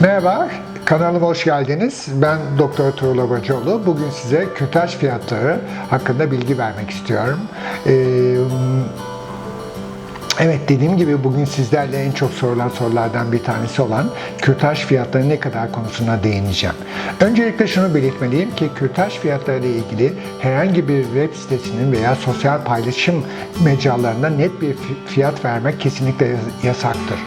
Merhaba, kanalıma hoş geldiniz. Ben Doktor Tuğrul Abacıoğlu. Bugün size kürtaj fiyatları hakkında bilgi vermek istiyorum. Ee, Evet dediğim gibi bugün sizlerle en çok sorulan sorulardan bir tanesi olan kürtaj fiyatları ne kadar konusuna değineceğim. Öncelikle şunu belirtmeliyim ki kürtaj fiyatları ile ilgili herhangi bir web sitesinin veya sosyal paylaşım mecralarında net bir fi- fiyat vermek kesinlikle yasaktır.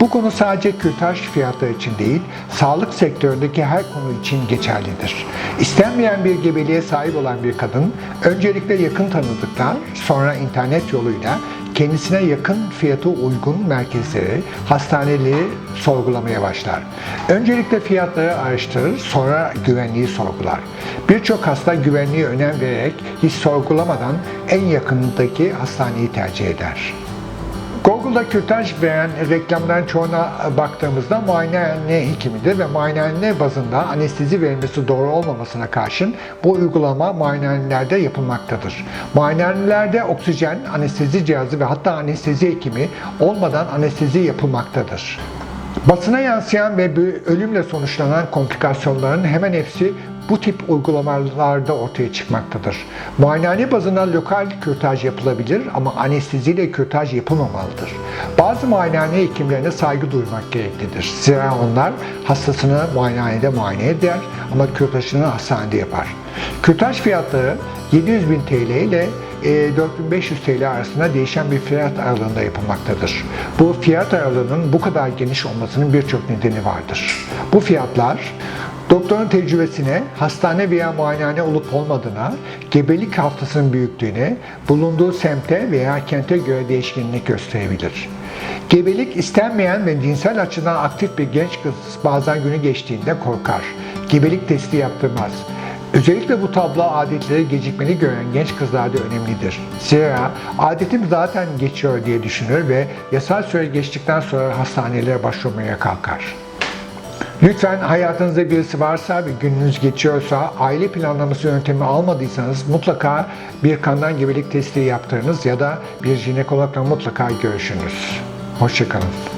Bu konu sadece kürtaj fiyatları için değil, sağlık sektöründeki her konu için geçerlidir. İstenmeyen bir gebeliğe sahip olan bir kadın öncelikle yakın tanıdıklar, sonra internet yoluyla kendisine yakın fiyatı uygun merkezleri, hastaneleri sorgulamaya başlar. Öncelikle fiyatları araştırır, sonra güvenliği sorgular. Birçok hasta güvenliğe önem vererek hiç sorgulamadan en yakındaki hastaneyi tercih eder. Google'da kürtaj veren reklamların çoğuna baktığımızda muayenehane hekimidir ve muayenehane bazında anestezi verilmesi doğru olmamasına karşın bu uygulama muayenehanelerde yapılmaktadır. Muayenehanelerde oksijen, anestezi cihazı ve hatta anestezi hekimi olmadan anestezi yapılmaktadır. Basına yansıyan ve ölümle sonuçlanan komplikasyonların hemen hepsi bu tip uygulamalarda ortaya çıkmaktadır. Muayenehane bazında lokal kürtaj yapılabilir ama anesteziyle kürtaj yapılmamalıdır. Bazı muayenehane hekimlerine saygı duymak gereklidir. Zira onlar hastasını muayenehanede muayene eder ama kürtajını hastanede yapar. Kürtaj fiyatları 700 bin TL ile e, 4500 TL arasında değişen bir fiyat aralığında yapılmaktadır. Bu fiyat aralığının bu kadar geniş olmasının birçok nedeni vardır. Bu fiyatlar doktorun tecrübesine, hastane veya muayenehane olup olmadığına, gebelik haftasının büyüklüğüne, bulunduğu semte veya kente göre değişkenlik gösterebilir. Gebelik istenmeyen ve cinsel açıdan aktif bir genç kız bazen günü geçtiğinde korkar. Gebelik testi yaptırmaz. Özellikle bu tablo adetleri gecikmeli gören genç kızlarda önemlidir. Zira adetim zaten geçiyor diye düşünür ve yasal süre geçtikten sonra hastanelere başvurmaya kalkar. Lütfen hayatınızda birisi varsa ve gününüz geçiyorsa aile planlaması yöntemi almadıysanız mutlaka bir kandan gebelik testi yaptırınız ya da bir jinekologla mutlaka görüşünüz. Hoşçakalın.